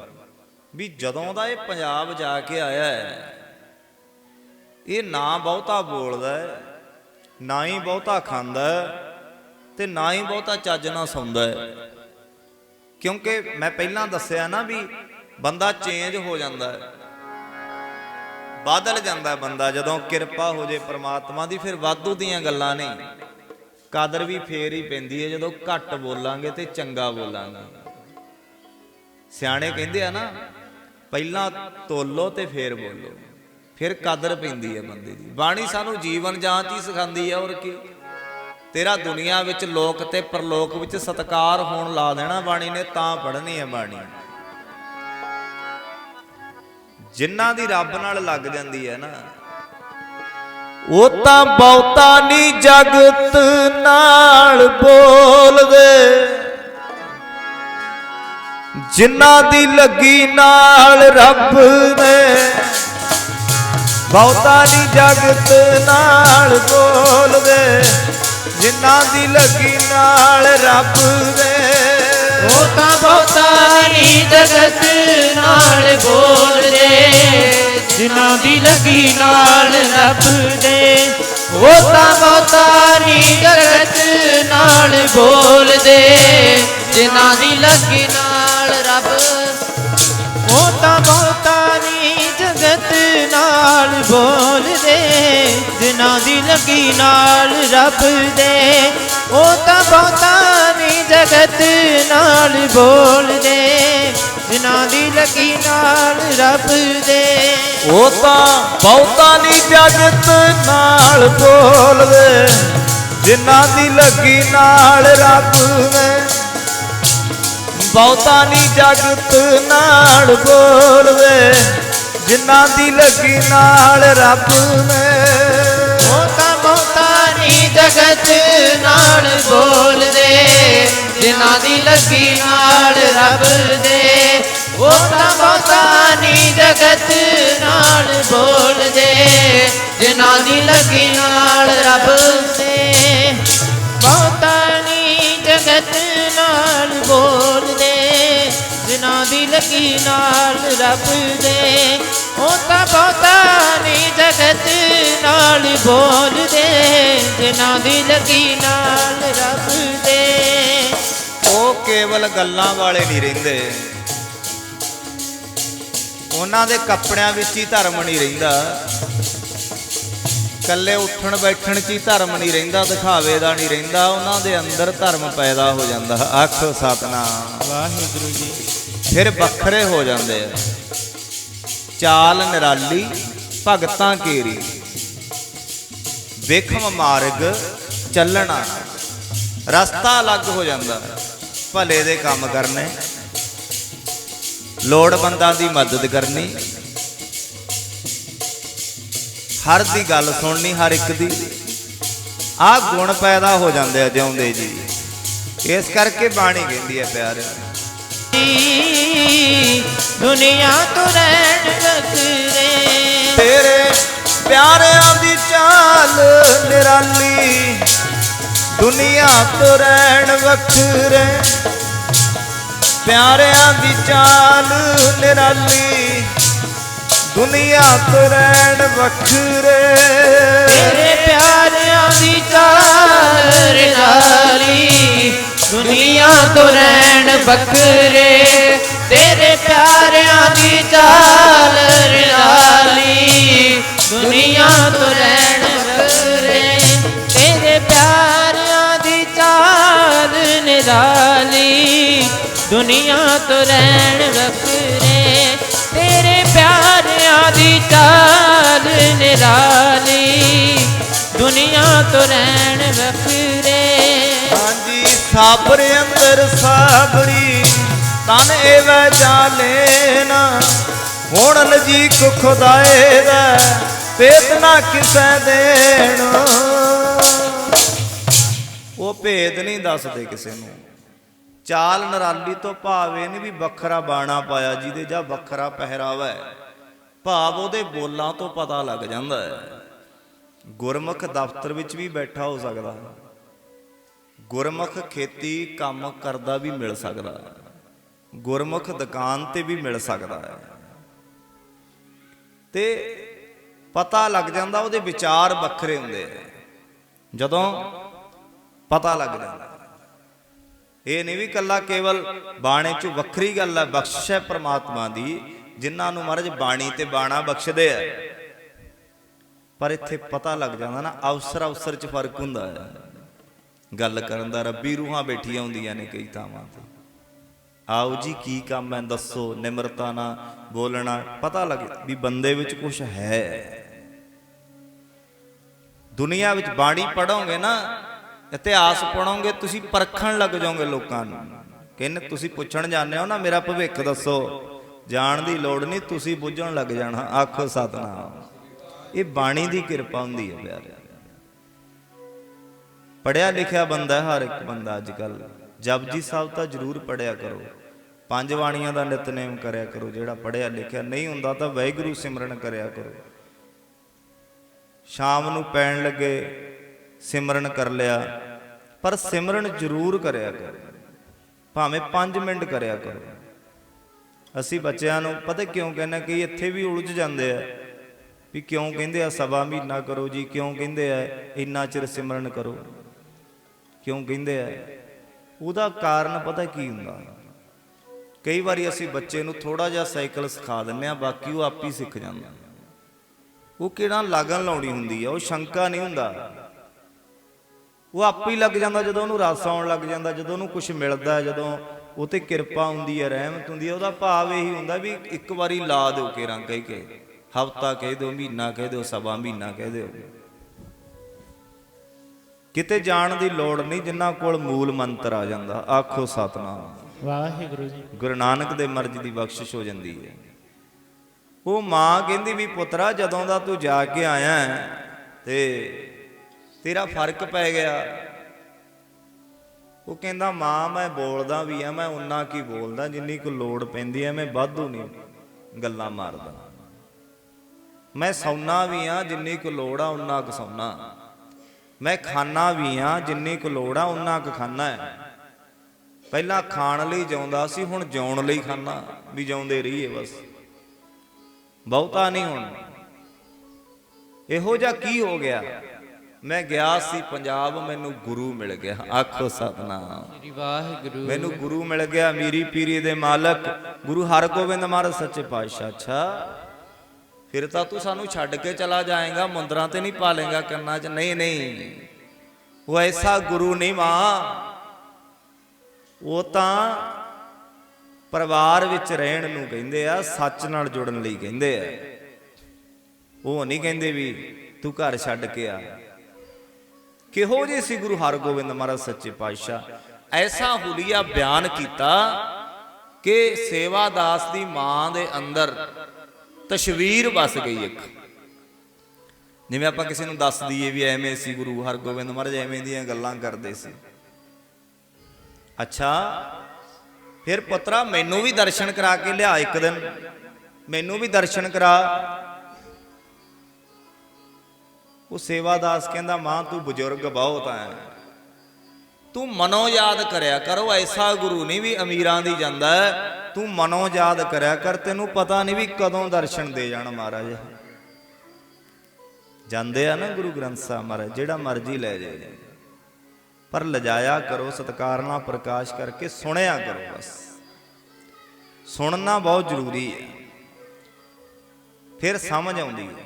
ਵੀ ਜਦੋਂ ਦਾ ਇਹ ਪੰਜਾਬ ਜਾ ਕੇ ਆਇਆ ਹੈ, ਇਹ ਨਾ ਬਹੁਤਾ ਬੋਲਦਾ ਹੈ, ਨਾ ਹੀ ਬਹੁਤਾ ਖਾਂਦਾ ਹੈ ਤੇ ਨਾ ਹੀ ਬਹੁਤਾ ਚੱਜ ਨਾਲ ਸੌਂਦਾ ਹੈ। ਕਿਉਂਕਿ ਮੈਂ ਪਹਿਲਾਂ ਦੱਸਿਆ ਨਾ ਵੀ ਬੰਦਾ ਚੇਂਜ ਹੋ ਜਾਂਦਾ ਹੈ। ਬਦਲ ਜਾਂਦਾ ਬੰਦਾ, ਜਦੋਂ ਕਿਰਪਾ ਹੋ ਜੇ ਪ੍ਰਮਾਤਮਾ ਦੀ, ਫਿਰ ਵਾਧੂ ਦੀਆਂ ਗੱਲਾਂ ਨਹੀਂ ਕਦਰ ਵੀ ਫੇਰ ਹੀ ਪੈਂਦੀ ਹੈ, ਜਦੋਂ ਘੱਟ ਬੋਲਾਂਗੇ ਤੇ ਚੰਗਾ ਬੋਲਾਂਗੇ। ਸਿਆਣੇ ਕਹਿੰਦੇ ਆ ਨਾ, ਪਹਿਲਾਂ ਤੋਲੋ ਤੇ ਫੇਰ ਬੋਲੋ। ਫਿਰ ਕਦਰ ਪੈਂਦੀ ਹੈ ਬੰਦੇ ਦੀ। ਬਾਣੀ ਸਾਨੂੰ ਜੀਵਨ ਜਾਂਚ ਹੀ ਸਿਖਾਉਂਦੀ ਹੈ ਔਰ ਕੀ। ਤੇਰਾ ਦੁਨੀਆ ਵਿੱਚ ਲੋਕ ਤੇ ਪਰਲੋਕ ਵਿੱਚ ਸਤਕਾਰ ਹੋਣ ਲਾ ਦੇਣਾ ਬਾਣੀ ਨੇ, ਤਾਂ ਪੜ੍ਹਨੀ ਹੈ ਬਾਣੀ। ਜਿਨ੍ਹਾਂ ਦੀ ਰੱਬ ਨਾਲ ਲੱਗ ਜਾਂਦੀ ਹੈ ਨਾ, ਉਹ ਤਾਂ ਬਹੁਤਾ ਨਹੀਂ ਜਗਤ ਨਾਲ ਬੋਲਦੇ। ਜਿਨ੍ਹਾਂ ਦੀ ਲੱਗੀ ਨਾਲ ਰੱਬ ਨੇ, ਬਹੁਤਾ ਨਹੀਂ ਜਗਤ ਨਾਲ ਬੋਲਦੇ। ਜਿਨ੍ਹਾਂ ਦੀ ਲੱਗੀ ਨਾਲ ਰੱਬ ਨੇ ਉਹ ਤਾਂ ਬਹੁਤਾ ਨਹੀਂ ਜਗਤ ਨਾਲ ਬੋਲਦੇ ਜਿਨ੍ਹਾਂ ਦੀ ਲੱਗੀ ਨਾਲ ਰੱਬ ਦੇ ਉਹ ਤਾਂ ਬਹੁਤਾ ਨਹੀਂ ਜਗਤ ਨਾਲ ਬੋਲਦੇ ਜਿਨ੍ਹਾਂ ਦੀ ਲੱਗੀ ਨਾਲ ਰੱਬ। ਉਹ ਤਾਂ ਨਾਲ ਬੋਲਦੇ ਜਿਨ੍ਹਾਂ ਦੀ ਲੱਗੀ ਨਾਲ ਰੱਬ ਦੇ। ਉਹ ਤਾਂ ਬਹੁਤਾ ਨਹੀਂ ਜਗਤ ਨਾਲ ਬੋਲਦੇ ਜਿਨ੍ਹਾਂ ਦੀ ਲੱਗੀ ਨਾਲ ਰੱਬ ਦੇ। ਉਹ ਤਾਂ ਬਹੁਤਾ ਨਹੀਂ ਜਗਤ ਨਾਲ ਬੋਲਦੇ ਜਿਨ੍ਹਾਂ ਦੀ ਲੱਗੀ ਨਾਲ ਰੱਬ ਨੇ ਬਹੁਤਾ ਨਹੀਂ ਜਗਤ ਨਾਲ ਬੋਲਵੇ ਜਿਨ੍ਹਾਂ ਦੀ ਲੱਗੀ ਨਾਲ ਰੱਬ ਨੇ। ਉਹ ਤਾਂ ਬਹੁਤਾ ਨਹੀਂ ਜਗਤ ਨਾਲ ਬੋਲਦੇ। ਜਿਨ੍ਹਾਂ ਦੀ ਲੱਗੀ ਨਾਲ ਰੱਬ ਦੇ। ਉਹ ਤਾਂ ਬਹੁਤਾ ਨਹੀਂ ਜਗਤ ਨਾਲ ਬੋਲਦੇ। ਜਿਨ੍ਹਾਂ ਦੀ ਲੱਗੀ ਨਾਲ ਰੱਬ ਦੇ। ਬਹੁਤਾ ਨਹੀਂ ਜਗਤ ਨਾਲ ਬੋਲਦੇ। ਜਿਨ੍ਹਾਂ ਦੀ ਲੱਗੀ ਨਾਲ ਰੱਬ ਦੇ। ਤਾਂ ਬਹੁਤਾ ਨਹੀਂ ਜਗਤ ਨਾਲ ਬੋਲਦੇ ਜਿਨ੍ਹਾਂ ਦੀ ਲੱਗੀ ਨਾਲ ਰੱਬ ਦੇ। ਉਹ ਕੇਵਲ ਗੱਲਾਂ ਵਾਲੇ ਨਹੀਂ ਰਹਿੰਦੇ। ਉਹਨਾਂ ਦੇ ਕੱਪੜਿਆਂ ਵਿੱਚ ਹੀ ਧਰਮ ਨਹੀਂ ਰਹਿੰਦਾ। ਕੱਲੇ ਉੱਠਣ ਬੈਠਣ 'ਚ ਹੀ ਧਰਮ ਨਹੀਂ ਰਹਿੰਦਾ ਦਿਖਾਵੇ ਦਾ ਨਹੀਂ ਰਹਿੰਦਾ ਉਹਨਾਂ ਦੇ ਅੰਦਰ ਧਰਮ ਪੈਦਾ ਹੋ ਜਾਂਦਾ। ਆਖੋ ਸਤਨਾਮ। ਵਾਹਿਗੁਰੂ ਜੀ। ਫਿਰ ਵੱਖਰੇ ਹੋ ਜਾਂਦੇ ਆ। ਚਾਲ ਨਿਰਾਲੀ, ਭਗਤਾਂ ਕੇਰੀ। ਵੇਖਮ ਮਾਰਗ ਚੱਲਣਾ। ਰਸਤਾ ਅਲੱਗ ਹੋ ਜਾਂਦਾ, ਭਲੇ ਦੇ ਕੰਮ ਕਰਨੇ। ਲੋੜਵੰਦਾਂ ਦੀ ਮਦਦ ਕਰਨੀ। ਹਰ ਦੀ ਗੱਲ ਸੁਣਨੀ ਹਰ ਇੱਕ ਦੀ। ਆ ਗੁਣ ਪੈਦਾ ਹੋ ਜਾਂਦੇ ਆ ਜਿਉਂਦੇ ਜੀ। ਇਸ ਕਰਕੇ ਬਾਣੀ ਕਹਿੰਦੀ ਹੈ ਪਿਆਰ ਦੁਨੀਆ ਤੋਂ ਰਹਿਣ ਵਕਰੇ ਤੇਰੇ ਪਿਆਰਿਆਂ ਦੀ ਚਾਲ ਨਿਰਾਲੀ। ਦੁਨੀਆ ਤੋਂ ਰਹਿਣ ਵੱਖਰੇ ਪਿਆਰਿਆਂ ਦੀ ਚਾਲ ਨਿਰਾਲੀ। ਦੁਨੀਆ ਤੋਂ ਰਹਿਣ ਵੱਖਰੇ ਤੇਰੇ ਪਿਆਰਿਆਂ ਦੀ ਚਾਲ ਨਾਲੀ ਦੁਨੀਆ ਤੋਂ ਰਹਿਣ ਬੱਕਰੇ, ਤੇਰੇ ਪਿਆਰਿਆਂ ਦੀ ਚਾਲ ਨਾਲੀ ਦੁਨੀਆ ਤੋਂ ਰਹਿਣ ਬੱਕਰੇ, ਤੇਰੇ ਪਿਆਰਿਆਂ ਦੀ ਚਾਲ ਨਿਰਾਲੀ। ਦੁਨੀਆ ਤੋਂ ਰਹਿਣ ਬੱਕਰੇ, ਤੇਰੇ ਪਿਆਰਿਆਂ ਦੀ ਚਾਲ ਨਿਰਾਲੀ। ਦੁਨੀਆ ਤੋਂ ਰਹਿਣ ਵੱਖਰੇ ਸਾਬਰ ਅੰਦਰ ਸਾਬਰੀ, ਤਨ ਐਵੇਂ ਜਾਲੇ ਨਾ। ਹੁਣ ਨਜੀਕ ਖੁਦਾਏ ਦਾ ਭੇਦ ਨਾ ਕਿਸੈ ਦੇਣ। ਉਹ ਭੇਦ ਨਹੀਂ ਦੱਸਦੇ ਕਿਸੇ ਨੂੰ। ਚਾਲ ਨਰਾਲੀ ਤੋਂ ਭਾਵ ਇਹ ਨਹੀਂ ਵੀ ਵੱਖਰਾ ਬਾਣਾ ਪਾਇਆ ਜਿਹਦੇ ਜਾਂ ਵੱਖਰਾ ਪਹਿਰਾਵਾ ਹੈ। ਭਾਵ ਉਹਦੇ ਬੋਲਾਂ ਤੋਂ ਪਤਾ ਲੱਗ ਜਾਂਦਾ ਹੈ। ਗੁਰਮੁਖ ਦਫ਼ਤਰ ਵਿੱਚ ਵੀ ਬੈਠਾ ਹੋ ਸਕਦਾ। ਹੈ ਗੁਰਮੁਖ ਖੇਤੀ ਕੰਮ ਕਰਦਾ ਵੀ ਮਿਲ ਸਕਦਾ ਹੈ। ਗੁਰਮੁਖ ਦੁਕਾਨ ਤੇ ਵੀ ਮਿਲ ਸਕਦਾ ਹੈ। ਤੇ ਪਤਾ ਲੱਗ ਜਾਂਦਾ, ਉਹਦੇ ਵਿਚਾਰ ਵੱਖਰੇ ਹੁੰਦੇ ਆ। ਜਦੋਂ ਪਤਾ ਲੱਗ ਜਾਂਦਾ। ਇਹ ਨਹੀਂ ਵੀ ਕੱਲਾ ਕੇਵਲ ਬਾਣੇ ਚ ਵੱਖਰੀ ਗੱਲ ਹੈ ਬਖਸ਼ਿਸ਼ ਹੈ ਪ੍ਰਮਾਤਮਾ ਦੀ, ਜਿਨ੍ਹਾਂ ਨੂੰ ਮਹਾਰਾਜ ਬਾਣੀ ਤੇ ਬਾਣਾ ਬਖਸ਼ਦੇ ਆ। ਪਰ ਇੱਥੇ ਪਤਾ ਲੱਗ ਜਾਂਦਾ ਨਾ ਅਵਸਰ ਅਵਸਰ ਚ ਫ਼ਰਕ ਹੁੰਦਾ ਹੈ। ਗੱਲ ਕਰਨ ਦਾ ਰੱਬੀ ਰੂਹਾਂ ਬੈਠੀਆਂ ਹੁੰਦੀਆਂ ਨੇ ਕਈ ਥਾਵਾਂ ਤੇ। ਆਓ ਜੀ, ਕੀ ਕੰਮ ਹੈ? ਦੱਸੋ, ਨਿਮਰਤਾ ਨਾਲ ਬੋਲਣਾ। ਪਤਾ ਲੱਗ ਵੀ ਬੰਦੇ ਵਿੱਚ ਕੁਝ ਹੈ। ਦੁਨੀਆ ਵਿੱਚ ਬਾਣੀ ਪੜੋਗੇ ਨਾ, ਇਤਿਹਾਸ ਪੜੋਗੇ ਤੁਸੀਂ ਪਰਖਣ ਲੱਗ ਜਾਓਗੇ ਲੋਕਾਂ ਨੂੰ। ਕਹਿੰਦੇ, ਤੁਸੀਂ ਪੁੱਛਣ ਜਾਂਦੇ ਹੋ ਨਾ, ਮੇਰਾ ਭਵਿੱਖ ਦੱਸੋ। ਜਾਣ ਦੀ ਲੋੜ ਨਹੀਂ, ਤੁਸੀਂ ਬੁੱਝਣ ਲੱਗ ਜਾਣਾ। ਆਖੋ, ਸਤਨਾਮ। ਇਹ ਬਾਣੀ ਦੀ ਕਿਰਪਾ ਹੁੰਦੀ ਹੈ ਪਿਆਰਿਆ ਪੜਿਆ ਲਿਖਿਆ ਬੰਦਾ ਹਰ ਇੱਕ ਬੰਦਾ ਅੱਜ ਕੱਲ ਜਪਜੀ ਸਾਹਿਬ ਤਾਂ ਜ਼ਰੂਰ ਪੜਿਆ ਕਰੋ। ਪੰਜ ਬਾਣੀਆਂ ਦਾ ਨਿਤਨੇਮ ਕਰਿਆ ਕਰੋ, ਜਿਹੜਾ ਪੜਿਆ ਲਿਖਿਆ ਨਹੀਂ ਹੁੰਦਾ ਤਾਂ ਵਾਹਿਗੁਰੂ ਸਿਮਰਨ ਕਰਿਆ ਕਰੋ। ਸ਼ਾਮ ਨੂੰ ਪੈਣ ਲੱਗੇ, ਸਿਮਰਨ ਕਰ ਲਿਆ, ਪਰ ਸਿਮਰਨ ਜ਼ਰੂਰ ਕਰਿਆ ਕਰੋ। ਭਾਵੇਂ 5 ਮਿੰਟ ਕਰਿਆ ਕਰੋ। ਅਸੀਂ ਬੱਚਿਆਂ ਨੂੰ ਪਤਾ ਕਿਉਂ ਕਹਿੰਦੇ ਕਿ ਇੱਥੇ ਵੀ ਉਲਝ ਜਾਂਦੇ ਆ, ਵੀ ਕਿਉਂ ਕਹਿੰਦੇ ਆ ਸਵਾ ਮਹੀਨਾ ਕਰੋ ਜੀ, ਕਿਉਂ ਕਹਿੰਦੇ ਆ ਇੰਨਾ ਚਿਰ ਸਿਮਰਨ ਕਰੋ। ਕਿਉਂ ਕਹਿੰਦੇ ਆ? ਉਹਦਾ ਕਾਰਨ ਪਤਾ ਕੀ ਹੁੰਦਾ? ਕਈ ਵਾਰੀ ਅਸੀਂ ਬੱਚੇ ਨੂੰ ਥੋੜਾ ਜਿਹਾ ਸਾਈਕਲ ਸਿਖਾ ਦਿੰਦੇ ਆ ਬਾਕੀ ਉਹ ਆਪ ਹੀ ਸਿੱਖ ਜਾਂਦਾ। ਉਹ ਕਿਹੜਾ ਲਾਗਣ ਲਾਉਣੀ ਹੁੰਦੀ ਆ? ਉਹ ਸ਼ੰਕਾ ਨਹੀਂ ਹੁੰਦਾ। ਉਹ ਆਪ ਹੀ ਲੱਗ ਜਾਂਦਾ ਜਦੋਂ ਉਹਨੂੰ ਰਸ ਆਉਣ ਲੱਗ ਜਾਂਦਾ, ਜਦੋਂ ਉਹਨੂੰ ਕੁਝ ਮਿਲਦਾ, ਜਦੋਂ ਉਹ ਤੇ ਕਿਰਪਾ ਹੁੰਦੀ ਹੈ ਰਹਿਮਤ ਹੁੰਦੀ ਹੈ ਉਹਦਾ ਭਾਵ ਇਹੀ ਹੁੰਦਾ ਵੀ ਇੱਕ ਵਾਰੀ ਲਾ ਦਿਓ ਕੇਰਾਂ ਕਹਿ ਕੇ। ਹਫਤਾ ਕਹਿ ਦਿਓ, ਮਹੀਨਾ ਕਹਿ ਦਿਓ, ਸਵਾ ਮਹੀਨਾ ਕਹਿ ਦਿਓ। ਕਿਤੇ ਜਾਣ ਦੀ ਲੋੜ ਨਹੀਂ ਜਿਨ੍ਹਾਂ ਕੋਲ ਮੂਲ ਮੰਤਰ ਆ ਜਾਂਦਾ ਆਖੋ ਸਤਨਾਮ। ਵਾਹਿਗੁਰੂ ਜੀ। ਗੁਰੂ ਨਾਨਕ ਦੇ ਮਰਜ਼ੀ ਦੀ ਬਖਸ਼ਿਸ਼ ਹੋ ਜਾਂਦੀ ਹੈ। ਉਹ ਮਾਂ ਕਹਿੰਦੀ ਵੀ ਪੁੱਤਰਾ ਜਦੋਂ ਦਾ ਤੂੰ ਜਾ ਕੇ ਆਇਆ ਤੇ ਤੇਰਾ ਫ਼ਰਕ ਪੈ ਗਿਆ। ਉਹ ਕਹਿੰਦਾ ਮਾਂ ਮੈਂ ਬੋਲਦਾ ਵੀ ਆ ਮੈਂ ਉਨਾ ਕੀ ਬੋਲਦਾ ਜਿੰਨੀ ਕੁ ਲੋੜ ਪੈਂਦੀ ਐ ਮੈਂ ਵਾਧੂ ਨਹੀਂ ਗੱਲਾਂ ਮਾਰਦਾ। ਮੈਂ ਸੌਣਾ ਵੀ ਆ ਜਿੰਨੀ ਕੁ ਲੋੜ ਆ ਉਨਾ ਕੁ ਸੌਣਾ ਮੈਂ ਖਾਣਾ ਵੀ ਆ ਜਿੰਨੀ ਕੁ ਲੋੜ ਆ ਉਨਾ ਕੁ ਖਾਣਾ ਹੈ। ਪਹਿਲਾਂ ਖਾਣ ਲਈ ਜਿਉਂਦਾ ਸੀ ਹੁਣ ਜਿਉਣ ਲਈ ਖਾਣਾ ਵੀ ਜਿਉਂਦੇ ਰਹੀਏ ਬਸ। ਬਹੁਤਾ ਨਹੀਂ ਹੁਣ। ਇਹੋ ਜਿਹਾ ਕੀ ਹੋ ਗਿਆ? ਮੈਂ ਗਿਆ ਸੀ ਪੰਜਾਬ ਮੈਨੂੰ ਗੁਰੂ ਮਿਲ ਗਿਆ। ਆਖੋ ਸਤਨਾਮ। ਸ੍ਰੀ ਵਾਹਿਗੁਰੂ। ਮੈਨੂੰ ਗੁਰੂ ਮਿਲ ਗਿਆ ਮੀਰੀ ਪੀਰੀ ਦੇ ਮਾਲਕ। ਗੁਰੂ ਹਰਗੋਬਿੰਦ ਮਹਾਰਾਜ ਸੱਚੇ ਪਾਤਸ਼ਾਹ। ਅੱਛਾ। ਫਿਰ ਤਾਂ ਤੂੰ ਸਾਨੂੰ ਛੱਡ ਕੇ ਚਲਾ ਜਾਏਗਾ, ਮੰਦਰਾਂ ਤੇ ਨਹੀਂ ਪਾਲੇਗਾ ਕੰਨਾਂ 'ਚ। ਨਹੀਂ ਨਹੀਂ। ਉਹ ਐਸਾ ਗੁਰੂ ਨਹੀਂ ਮਾਂ ਉਹ ਤਾਂ ਪਰਿਵਾਰ ਵਿੱਚ ਰਹਿਣ ਨੂੰ ਕਹਿੰਦੇ ਆ, ਸੱਚ ਨਾਲ ਜੁੜਨ ਲਈ ਕਹਿੰਦੇ ਆ। ਉਹ ਨਹੀਂ ਕਹਿੰਦੇ ਵੀ ਤੂੰ ਘਰ ਛੱਡ ਕੇ ਆ। ਕਿਹੋ ਜਿਹੇ ਸੀ ਗੁਰੂ ਹਰਗੋਬਿੰਦ ਮਹਾਰਾਜ ਸੱਚੇ ਪਾਤਸ਼ਾਹ? ਐਸਾ ਹੁਲੀਆ ਬਿਆਨ ਕੀਤਾ ਕਿ ਸੇਵਾ ਦਾਸ ਦੀ ਮਾਂ ਦੇ ਅੰਦਰ ਤਸਵੀਰ ਵਸ ਗਈ ਇੱਕ। ਜਿਵੇਂ ਆਪਾਂ ਕਿਸੇ ਨੂੰ ਦੱਸ ਦਈਏ ਵੀ ਐਵੇਂ ਸੀ ਗੁਰੂ ਹਰਗੋਬਿੰਦ ਮਹਾਰਾਜ ਐਵੇਂ ਦੀਆਂ ਗੱਲਾਂ ਕਰਦੇ ਸੀ। ਅੱਛਾ, ਫਿਰ ਪੁੱਤਰਾ, ਮੈਨੂੰ ਵੀ ਦਰਸ਼ਨ ਕਰਾ ਕੇ ਲਿਆ ਇੱਕ ਦਿਨ। ਮੈਨੂੰ ਵੀ ਦਰਸ਼ਨ ਕਰਾ। ਉਹ ਸੇਵਾਦਾਸ ਕਹਿੰਦਾ, ਮਾਂ, ਤੂੰ ਬਜ਼ੁਰਗ ਬਹੁਤ ਐ। ਤੂੰ ਮਨੋ ਯਾਦ ਕਰਿਆ ਕਰੋ, ਐਸਾ ਗੁਰੂ ਨਹੀਂ ਵੀ ਅਮੀਰਾਂ ਦੀ ਜਾਂਦਾ। ਤੂੰ ਮਨੋ ਯਾਦ ਕਰਿਆ ਕਰ, ਤੈਨੂੰ ਪਤਾ ਨਹੀਂ ਵੀ ਕਦੋਂ ਦਰਸ਼ਨ ਦੇ ਜਾਣ ਮਹਾਰਾਜ। ਜਾਂਦੇ ਆ ਨਾ ਗੁਰੂ ਗ੍ਰੰਥ ਸਾਹਿਬ ਮਹਾਰਾਜ, ਜਿਹੜਾ ਮਰਜ਼ੀ ਲੈ ਜਾਏ। ਪਰ ਲਜਾਇਆ ਕਰੋ, ਸਤਕਾਰ ਨਾਲ ਪ੍ਰਕਾਸ਼ ਕਰਕੇ ਸੁਣਿਆ ਕਰੋ ਬਸ। ਸੁਣਨਾ ਬਹੁਤ ਜ਼ਰੂਰੀ ਹੈ। ਫਿਰ ਸਮਝ ਆਉਂਦੀ ਹੈ।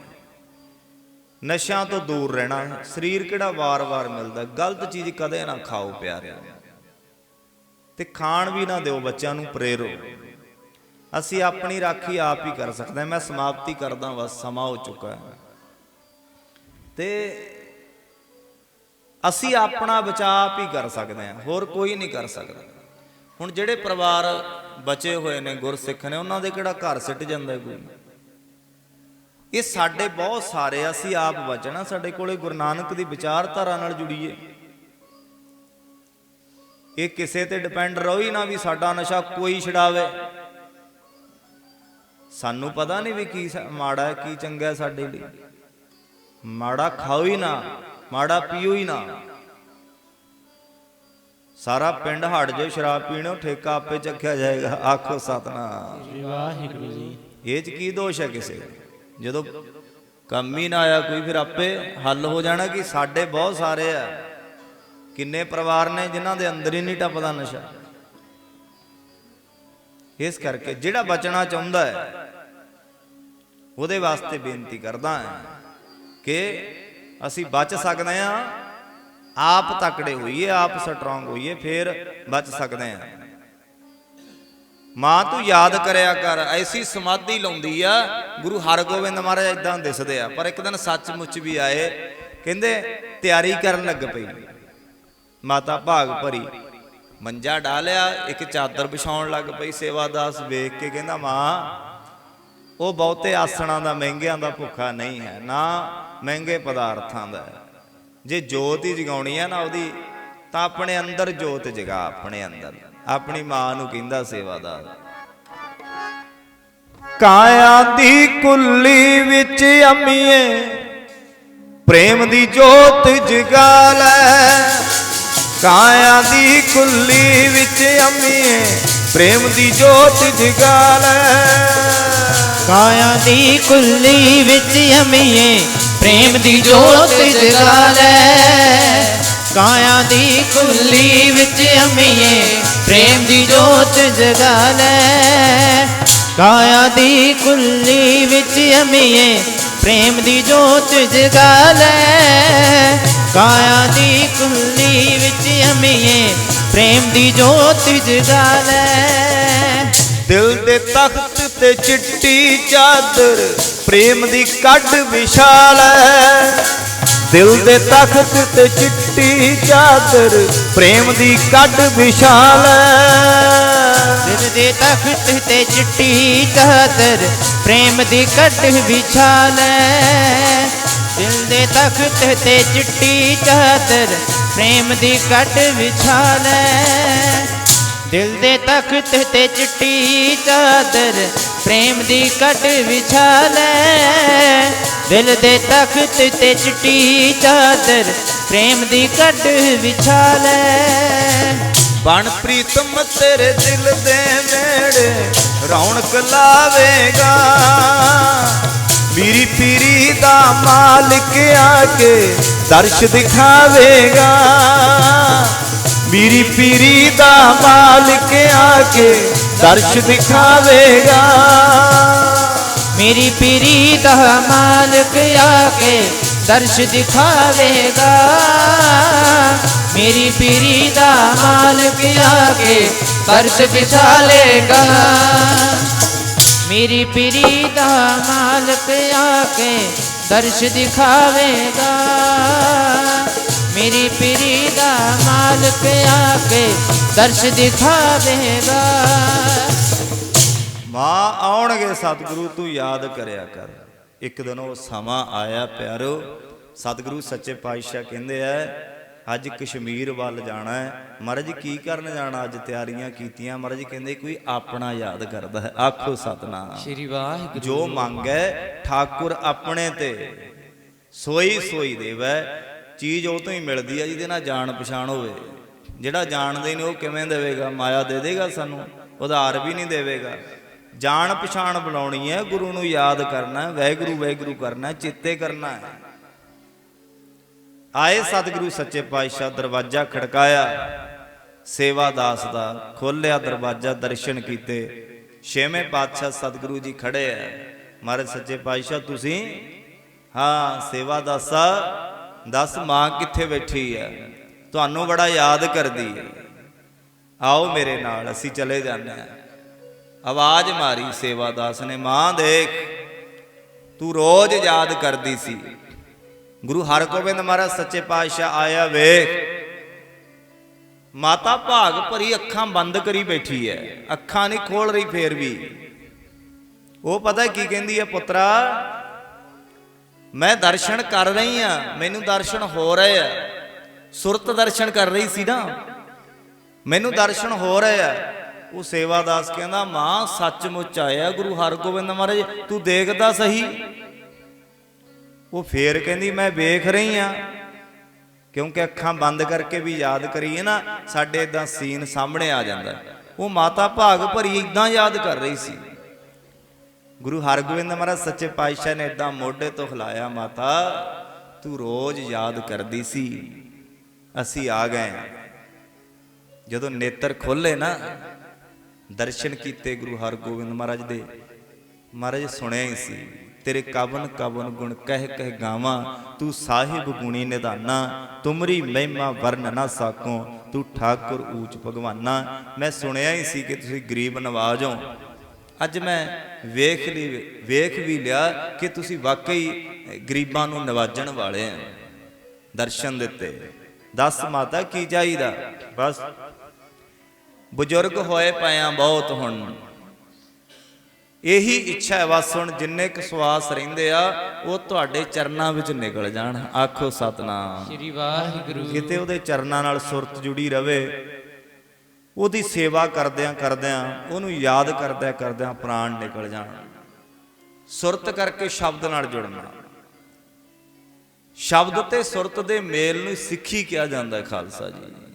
ਨਸ਼ਿਆਂ ਤੋਂ ਦੂਰ ਰਹਿਣਾ, ਸਰੀਰ ਕਿਹੜਾ ਵਾਰ-ਵਾਰ ਮਿਲਦਾ, ਗਲਤ ਚੀਜ਼ ਕਦੇ ਨਾ ਖਾਓ ਪਿਆਰਿਆ ਤੇ ਖਾਣ ਵੀ ਨਾ ਦਿਓ, ਬੱਚਿਆਂ ਨੂੰ ਪ੍ਰੇਰੋ ਅਸੀਂ ਆਪਣੀ ਰਾਖੀ ਆਪ ਹੀ ਕਰ ਸਕਦੇ ਹਾਂ। ਮੈਂ ਸਮਾਪਤੀ ਕਰਦਾ, ਬਸ ਸਮਾਂ ਹੋ ਚੁੱਕਾ ਹੈ। ਤੇ ਅਸੀਂ ਆਪਣਾ ਬਚਾਅ ਆਪ ਹੀ ਕਰ ਸਕਦੇ ਹਾਂ। ਹੋਰ ਕੋਈ ਨਹੀਂ ਕਰ ਸਕਦਾ। ਹੁਣ ਜਿਹੜੇ ਪਰਿਵਾਰ ਬਚੇ ਹੋਏ ਨੇ, ਗੁਰਸਿੱਖ ਨੇ, ਉਹਨਾਂ ਦੇ ਕਿਹੜਾ ਘਰ ਸਿੱਟ ਜਾਂਦਾ ਹੈ ਕੋਈ? ਇਹ ਸਾਡੇ ਬਹੁਤ ਸਾਰੇ ਅਸੀਂ ਆਪ ਬਚਣਾ। ਸਾਡੇ ਕੋਲੇ ਗੁਰੂ ਨਾਨਕ ਦੀ ਵਿਚਾਰਧਾਰਾ ਨਾਲ ਜੁੜੀਏ। ਇਹ ਕਿਸੇ ਤੇ ਡਿਪੈਂਡ ਰਹੋ ਹੀ ਨਾ ਵੀ ਸਾਡਾ ਨਸ਼ਾ ਕੋਈ ਛਡਾਵੇ। ਸਾਨੂੰ ਪਤਾ ਨਹੀਂ ਵੀ ਕੀ ਮਾੜਾ ਹੈ ਕੀ ਚੰਗਾ ਸਾਡੇ ਲਈ। ਮਾੜਾ ਖਾਓ ਹੀ ਨਾ ਮਾੜਾ ਪੀਓ ਹੀ ਨਾ। ਸਾਰਾ ਪਿੰਡ ਹਟ ਜਾਏ ਸ਼ਰਾਬ ਪੀਣੋ ਠੇਕਾ ਆਪੇ ਚੱਕਿਆ ਜਾਏਗਾ। ਆਖੋ ਸਤਨਾਮ। ਸ੍ਰੀ ਵਾਹਿਗੁਰੂ ਜੀ। ਇਹ ਚ ਕੀ ਦੋਸ਼ ਹੈ ਕਿਸੇ ਜਦੋਂ ਕੰਮ ਹੀ ਨਾ ਆਇਆ ਕੋਈ ਫਿਰ ਆਪੇ ਹੱਲ ਹੋ ਜਾਣਾ ਕਿ ਸਾਡੇ ਬਹੁਤ ਸਾਰੇ ਆ। ਕਿੰਨੇ ਪਰਿਵਾਰ ਨੇ ਜਿਨ੍ਹਾਂ ਦੇ ਅੰਦਰ ਹੀ ਨਹੀਂ ਟੱਪਦਾ ਨਸ਼ਾ? ਇਸ ਕਰਕੇ ਜਿਹੜਾ ਬਚਣਾ ਚਾਹੁੰਦਾ ਹੈ, ਉਹਦੇ ਵਾਸਤੇ ਬੇਨਤੀ ਕਰਦਾ ਹਾਂ ਕਿ ਅਸੀਂ ਬਚ ਸਕਦੇ ਹਾਂ, ਆਪ ਤਕੜੇ ਹੋਈਏ, ਆਪ ਸਟਰੋਂਗ ਹੋਈਏ, ਫਿਰ ਬਚ ਸਕਦੇ ਹਾਂ। ਮਾਂ ਤੂੰ ਯਾਦ ਕਰਿਆ ਕਰ, ਐਸੀ ਸਮਾਧੀ ਲਾਉਂਦੀ ਆ, ਗੁਰੂ ਹਰਗੋਬਿੰਦ ਮਹਾਰਾਜ ਇਦਾਂ ਦਿਸਦੇ ਆ, ਪਰ ਇੱਕ ਦਿਨ ਸੱਚਮੁੱਚ ਵੀ ਆਏ, ਕਹਿੰਦੇ ਤਿਆਰੀ ਕਰਨ ਲੱਗ ਪਈ। ਮਾਤਾ ਭਾਗ ਭਰੀ। ਮੰਜਾ ਡਾਲਿਆ ਇੱਕ ਚਾਦਰ ਵਿਛਾਉਣ ਲੱਗ ਪਈ ਸੇਵਾਦਾਸ, ਵੇਖ ਕੇ ਕਹਿੰਦਾ, ਮਾਂ, ਉਹ ਬਹੁਤੇ ਆਸਣਾਂ ਦਾ, ਮਹਿੰਗਿਆਂ ਦਾ ਭੁੱਖਾ ਨਹੀਂ ਹੈ, ਨਾ ਮਹਿੰਗੇ ਪਦਾਰਥਾਂ ਦਾ ਜੇ ਜੋਤ ਹੀ ਜਗਾਉਣੀ ਹੈ ਨਾ ਉਹਦੀ, ਤਾਂ ਆਪਣੇ ਅੰਦਰ ਜੋਤ ਜਗਾ, ਆਪਣੇ ਅੰਦਰ। ਆਪਣੀ ਮਾਂ ਨੂੰ ਕਹਿੰਦਾ ਸੇਵਾਦਾਰ ਕਾਇਆ ਦੀ ਕੁੱਲੀ ਵਿੱਚ ਅਮੀਏ, ਪ੍ਰੇਮ ਦੀ ਜੋਤ ਜਗਾ ਲੈ। ਕਾਇਆ ਦੀ ਕੁੱਲੀ ਵਿੱਚ ਅੰਮੀਏ, ਪ੍ਰੇਮ ਦੀ ਜੋਤ ਜਗਾ ਲੈ ਕਾਇਆ ਦੀ ਕੁੱਲੀ ਵਿੱਚ ਅਮੀਏ, ਪ੍ਰੇਮ ਦੀ ਜੋਤ ਜਗਾ ਲੈ ਕਾਇਆ ਦੀ ਕੁੱਲੀ ਵਿੱਚ ਅਮੀਏ, ਪ੍ਰੇਮ ਦੀ ਜੋਤ ਜਗਾ ਲੈ ਕਾਇਆ ਦੀ ਕੁੱਲੀ ਵਿੱਚ ਅਮੀਏ ਪ੍ਰੇਮ ਦੀ ਜੋਤ ਜਗਾ ਲੈ। ਕਾਇਆ ਦੀ ਕੁੱਲੀ ਵਿੱਚ ਅਮੀਏ ਪ੍ਰੇਮ ਦੀ ਜੋਤ ਜਗਾ ਲੈ। ਦਿਲ ਦੇ ਤਖਤ ਤੇ ਚਿੱਟੀ ਚਾਦਰ ਪ੍ਰੇਮ ਦੀ ਕੱਢ ਵਿਸ਼ਾਲ ਹੈ ਦਿਲ ਦੇ ਤਖਤ ਤੇ ਚਿੱਟੀ ਚਾਦਰ ਪ੍ਰੇਮ ਦੀ ਕੱਢ ਵਿਸ਼ਾਲ ਦਿਲ ਦੇ ਤਖਤ ਤੇ ਚਿੱਟੀ ਚਾਦਰ ਪ੍ਰੇਮ ਦੀ ਕੱਢ ਵਿਛਾ ਦਿਲ ਦੇ ਤਖਤ ਤੇ ਚਿੱਟੀ ਚਾਦਰ ਪ੍ਰੇਮ ਦੀ ਕੱਢ ਵਿਛਾ ਲੈ ਦਿਲ ਦੇ ਤਖਤ ਤੇ ਚਿੱਟੀ ਚਾਦਰ ਪ੍ਰੇਮ ਦੀ ਕੱਢ ਵਿਛਾ ਲੈ ਦਿਲ ਦੇ ਤਖਤ ਤੇ ਚਿੱਟੀ ਚਾਦਰ ਪ੍ਰੇਮ ਦੀ ਕੱਢ ਵਿਛਾ ਲੈ ਬਣ ਪ੍ਰੀਤਮ ਤੇਰੇ ਦਿਲ ਦੇ ਨੇੜੇ, ਰੌਣਕ ਲਾਵੇਗਾ। ਮੇਰੀ ਪੀਰੀ ਦਾ ਮਾਲਿਕ ਆ ਕੇ ਦਰਸ਼ ਦਿਖਾਵੇਗਾ। ਮੇਰੀ ਪੀਰੀ ਦਾ ਮਾਲਕ ਆ ਕੇ ਦਰਸ਼ ਦਿਖਾਵੇਗਾ। ਮੇਰੀ ਪੀਰੀ ਦਾ ਮਾਲਕ ਆ ਕੇ ਦਰਸ਼ ਦਿਖਾਵੇਗਾ। ਮੇਰੀ ਪੀਰੀ ਦਾ ਮਾਲਕ ਆ ਕੇ ਦਰਸ਼ ਦਿਖਾਲੇਗਾ। ਮੇਰੀ ਪੀਰੀ ਦਾ ਮਾਲਕ ਆ ਕੇ ਦਰਸ਼ ਦਿਖਾਵੇਗਾ। ਮੇਰੀ ਪੀਰੀ ਦਾ ਮਾਲਕ ਆ ਕੇ ਦਰਸ਼ ਦਿਖਾਵੇਗਾ। ਮਾਂ, ਆਉਣਗੇ ਸਤਿਗੁਰੂ, ਤੂੰ ਯਾਦ ਕਰਿਆ ਕਰ। ਇੱਕ ਦਿਨ ਉਹ ਸਮਾਂ ਆਇਆ ਪਿਆਰੋ ਸਤਿਗੁਰੂ ਸੱਚੇ ਪਾਤਸ਼ਾਹ ਕਹਿੰਦੇ ਆ ਅੱਜ ਕਸ਼ਮੀਰ ਵੱਲ ਜਾਣਾ ਹੈ। ਮਹਾਰਾਜ ਕੀ ਕਰਨ ਜਾਣਾ? ਅੱਜ ਤਿਆਰੀਆਂ ਕੀਤੀਆਂ। ਮਹਾਰਾਜ ਕਹਿੰਦੇ ਕੋਈ ਆਪਣਾ ਯਾਦ ਕਰਦਾ ਹੈ। ਆਖੋ ਸਤਨਾਮ। ਸ਼੍ਰੀ ਵਾਹਿਗੁਰੂ ਜੋ ਮੰਗੈ ਠਾਕੁਰ ਆਪਣੇ ਤੇ। ਸੋਈ ਸੋਈ ਦੇਵੈ। ਚੀਜ਼ ਉਹ ਤੋਂ ਹੀ ਮਿਲਦੀ ਹੈ ਜਿਹਦੇ ਨਾਲ ਜਾਣ ਪਛਾਣ ਹੋਵੇ। ਜਿਹੜਾ ਜਾਣਦੇ ਨੇ ਉਹ ਕਿਵੇਂ ਦੇਵੇਗਾ? ਮਾਇਆ ਦੇ ਦੇਗਾ ਸਾਨੂੰ। ਉਧਾਰ ਵੀ ਨਹੀਂ ਦੇਵੇਗਾ। ਜਾਣ ਪਛਾਣ ਬਣਾਉਣੀ ਹੈ, ਗੁਰੂ ਨੂੰ ਯਾਦ ਕਰਨਾ ਹੈ ਵੈਗੁਰੂ ਵੈਗੁਰੂ ਕਰਨਾ ਹੈ, ਚਿੱਤੇ ਕਰਨਾ ਹੈ। ਆਏ ਸਤਿਗੁਰੂ ਸੱਚੇ ਪਾਤਸ਼ਾਹ, ਦਰਵਾਜ਼ਾ ਖੜਕਾਇਆ। ਸੇਵਾ ਦਾਸ ਦਾ ਖੋਲਿਆ ਦਰਵਾਜ਼ਾ, ਦਰਸ਼ਨ ਕੀਤੇ। ਛੇਵੇਂ ਪਾਤਸ਼ਾਹ ਸਤਿਗੁਰੂ ਜੀ ਖੜੇ ਐ ਮਹਾਰਾਜ ਸੱਚੇ ਪਾਤਸ਼ਾਹ, ਤੁਸੀਂ? ਹਾਂ, ਸੇਵਾ ਦਾਸਾ ਦੱਸ, ਮਾਂ ਕਿੱਥੇ ਬੈਠੀ ਐ ਤੁਹਾਨੂੰ ਬੜਾ ਯਾਦ ਕਰਦੀ। ਐ ਆਓ ਮੇਰੇ ਨਾਲ, ਅਸੀਂ ਚਲੇ ਜਾਂਦੇ ਹਾਂ। ਆਵਾਜ਼ ਮਾਰੀ ਸੇਵਾ ਦਾਸ ਨੇ, ਮਾਂ ਦੇਖ, ਤੂੰ ਰੋਜ਼ ਯਾਦ ਕਰਦੀ ਸੀ। ਗੁਰੂ ਹਰਗੋਬਿੰਦ ਮਹਾਰਾਜ ਸੱਚੇ ਪਾਤਸ਼ਾਹ ਆਇਆ ਵੇਖ। ਮਾਤਾ ਭਾਗ ਭਰੀ ਅੱਖਾਂ ਬੰਦ ਕਰੀ ਬੈਠੀ ਹੈ ਅੱਖਾਂ ਨਹੀਂ ਖੋਲ ਰਹੀ ਫੇਰ ਵੀ। ਉਹ ਪਤਾ ਕੀ ਕਹਿੰਦੀ ਹੈ ਪੁੱਤਰਾ, ਮੈਂ ਦਰਸ਼ਨ ਕਰ ਰਹੀ ਆ, ਮੈਨੂੰ ਦਰਸ਼ਨ ਹੋ ਰਹੇ ਆ ਸੁਰਤ ਦਰਸ਼ਨ ਕਰ ਰਹੀ ਸੀ ਨਾ। ਮੈਨੂੰ ਦਰਸ਼ਨ ਹੋ ਰਹੇ ਆ ਉਹ ਸੇਵਾਦਾਸ ਕਹਿੰਦਾ, ਮਾਂ, ਸੱਚਮੁੱਚ ਆਇਆ ਗੁਰੂ ਹਰਗੋਬਿੰਦ ਮਹਾਰਾਜ, ਤੂੰ ਦੇਖਦਾ ਸਹੀ? ਉਹ ਫੇਰ ਕਹਿੰਦੀ, ਮੈਂ ਵੇਖ ਰਹੀ ਆ, ਕਿਉਂਕਿ ਅੱਖਾਂ ਬੰਦ ਕਰਕੇ ਵੀ ਯਾਦ ਕਰੀਏ ਨਾ, ਸਾਡੇ ਇਦਾਂ ਸੀਨ ਸਾਹਮਣੇ ਆ ਜਾਂਦਾ ਉਹ ਮਾਤਾ ਭਾਗ ਭਰੀ ਇਦਾਂ ਯਾਦ ਕਰ ਰਹੀ ਸੀ। ਗੁਰੂ ਹਰਗੋਬਿੰਦ ਮਹਾਰਾਜ ਸੱਚੇ ਪਾਤਸ਼ਾਹ ਨੇ ਇਦਾਂ ਮੋਢੇ ਤੋਂ ਹਿਲਾਇਆ, ਮਾਤਾ, ਤੂੰ ਰੋਜ਼ ਯਾਦ ਕਰਦੀ ਸੀ, ਅਸੀਂ ਆ ਗਏ ਜਦੋਂ ਨੇਤਰ ਖੋਲੇ ਨਾ ਦਰਸ਼ਨ ਕੀਤੇ ਗੁਰੂ ਹਰਗੋਬਿੰਦ ਮਹਾਰਾਜ ਦੇ। ਮਹਾਰਾਜ ਸੁਣਿਆ ਹੀ ਸੀ, ਤੇਰੇ ਕਵਨ ਕਵਨ ਗੁਣ ਕਹਿ ਕਹਿ ਗਾਵਾਂ, ਤੂੰ ਸਾਹਿਬ ਗੁਣੀ ਨਿਧਾਨਾ, ਤੁਮਰੀ ਮਹਿਮਾ ਵਰਨ ਨਾ ਸਾਕੋ, ਤੂੰ ਠਾਕੁਰ ਊਚ ਭਗਵਾਨਾ। ਮੈਂ ਸੁਣਿਆ ਹੀ ਸੀ ਕਿ ਤੁਸੀਂ ਗਰੀਬ ਨਵਾਜ ਹੋ। ਅੱਜ ਮੈਂ ਵੇਖ ਲਈ ਵੇਖ ਵੀ ਲਿਆ ਕਿ ਤੁਸੀਂ ਵਾਕਈ ਗਰੀਬਾਂ ਨੂੰ ਨਵਾਜਣ ਵਾਲੇ ਆ ਦਰਸ਼ਨ ਦਿੱਤੇ। ਦਸ ਮਾਤਾ, ਕੀ ਚਾਹੀਦਾ? ਬਸ। ਬਜ਼ੁਰਗ ਹੋਏ ਪਿਆ ਬਹੁਤ ਹੁਣ। ਇਹੀ ਇੱਛਾ ਹੈ ਬਸ ਹੁਣ ਜਿੰਨੇ ਕੁ ਸਵਾਸ ਰਹਿੰਦੇ ਆ ਉਹ ਤੁਹਾਡੇ ਚਰਨਾਂ ਵਿੱਚ ਨਿਕਲ ਜਾਣ। ਆਖੋ ਸਤਨਾਮ। ਸ਼੍ਰੀ ਵਾਹਿਗੁਰੂ। ਕਿਤੇ ਉਹਦੇ ਚਰਨਾਂ ਨਾਲ ਸੁਰਤ ਜੁੜੀ ਰਵੇ ਉਹਦੀ ਸੇਵਾ ਕਰਦਿਆਂ ਕਰਦਿਆਂ ਉਹਨੂੰ ਯਾਦ ਕਰਦਿਆਂ ਕਰਦਿਆਂ ਪ੍ਰਾਣ ਨਿਕਲ ਜਾਣ। ਸੁਰਤ ਕਰਕੇ ਸ਼ਬਦ ਨਾਲ ਜੁੜਨਾ। ਸ਼ਬਦ ਤੇ ਸੁਰਤ ਦੇ ਮੇਲ ਨੂੰ ਸਿੱਖੀ ਕਿਹਾ ਜਾਂਦਾ ਖਾਲਸਾ ਜੀ।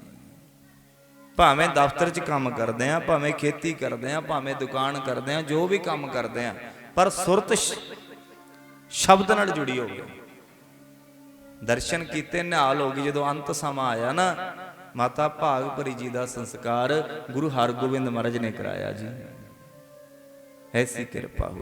ਭਾਵੇਂ ਦਫ਼ਤਰ 'ਚ ਕੰਮ ਕਰਦੇ ਆ ਭਾਵੇਂ ਖੇਤੀ ਕਰਦੇ ਆ ਭਾਵੇਂ ਦੁਕਾਨ ਕਰਦੇ ਆ ਜੋ ਵੀ ਕੰਮ ਕਰਦੇ ਆ ਪਰ ਸੁਰਤ ਸ਼ਬਦ ਨਾਲ ਜੁੜੀ ਹੋਵੇ। ਦਰਸ਼ਨ ਕੀਤੇ, ਨਿਹਾਲ ਹੋ ਗਈ, ਜਦੋਂ ਅੰਤ ਸਮਾਂ ਆਇਆ ਨਾ, ਮਾਤਾ ਭਾਗ ਭਰੀ ਜੀ ਦਾ ਸੰਸਕਾਰ ਗੁਰੂ ਹਰਗੋਬਿੰਦ ਮਹਾਰਾਜ ਨੇ ਕਰਾਇਆ ਜੀ। ਐਸੀ ਕਿਰਪਾ ਹੋਈ।